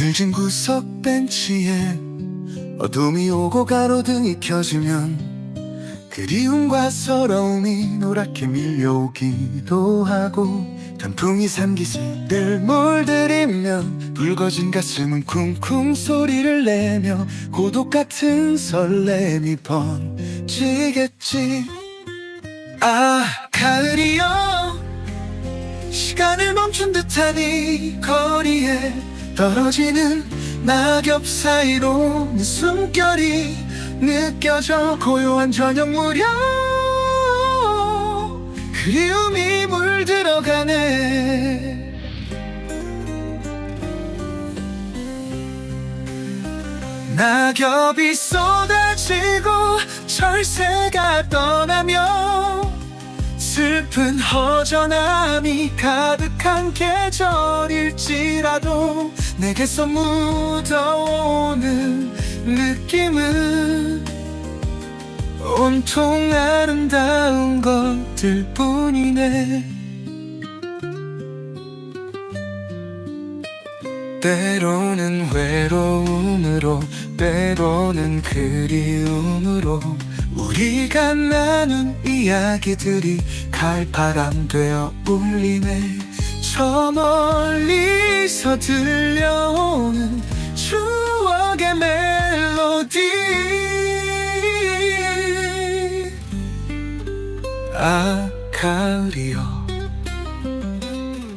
그늘진 구석 벤치에 어둠이 오고 가로등이 켜지면 그리움과 서러움이 노랗게 밀려오기도 하고 단풍이 산기슭을 물들이면 붉어진 가슴은 쿵쿵 소리를 내며 고독 같은 설렘이 번지겠지. 아 가을이여 시간을 멈춘 이 거리에 떨어지는 낙엽 사이로 내 숨결이 느껴져 고요한 저녁 무렵 그리움이 물들어가네. 낙엽이 쏟아지고 철새가 떠나며 슬픈 허전함이 가득한 계절일지라도 내게서 묻어오는 느낌은 온통 아름다운 것들 뿐이네. 때로는 외로움으로 때로는 그리움으로 우리가 나눈 이야기들이 갈바람 되어 울리네 저 멀리서 들려오는 추억의 멜로디. 아 가을이여.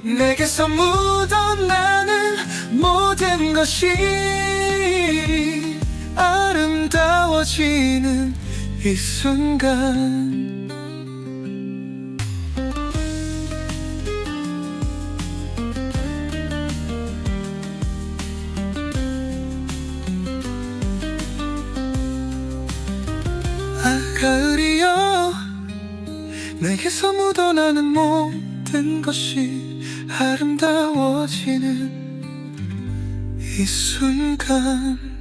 내게서 묻어나는 모든 것이 아름다워지는 이 순간 가을이여 내게서 묻어나는 모든 것이 아름다워지는 이 순간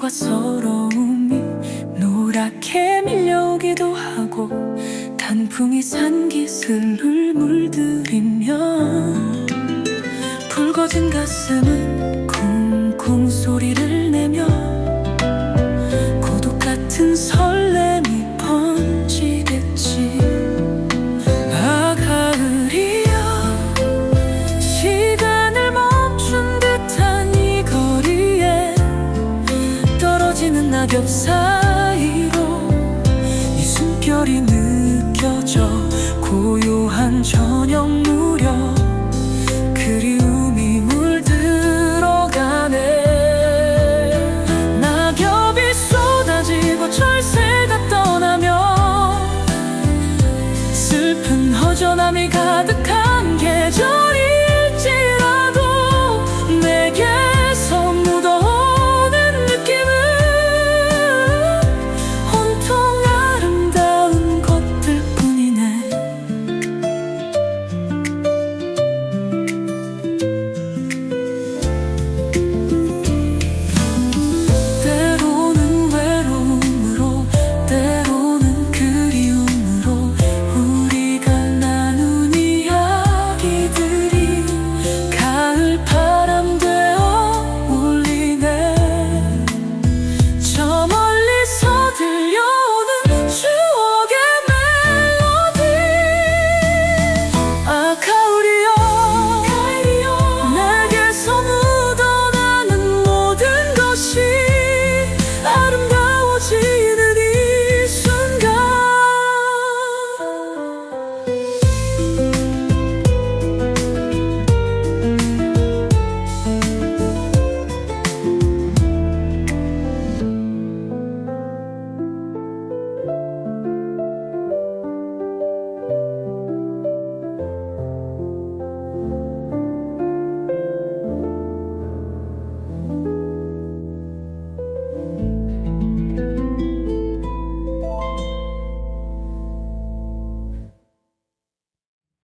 그리움과 서러움이 노랗게 밀려오기도 하고 단풍이 산기슬을 물들이면 붉어진 가슴은 낙엽 사이로 이 숨결이 느껴져 고요한 저녁 무렵 그리움이 물들어가네. 낙엽이 쏟아지고 철새가 떠나며 슬픈 허전함이 가득한 계절이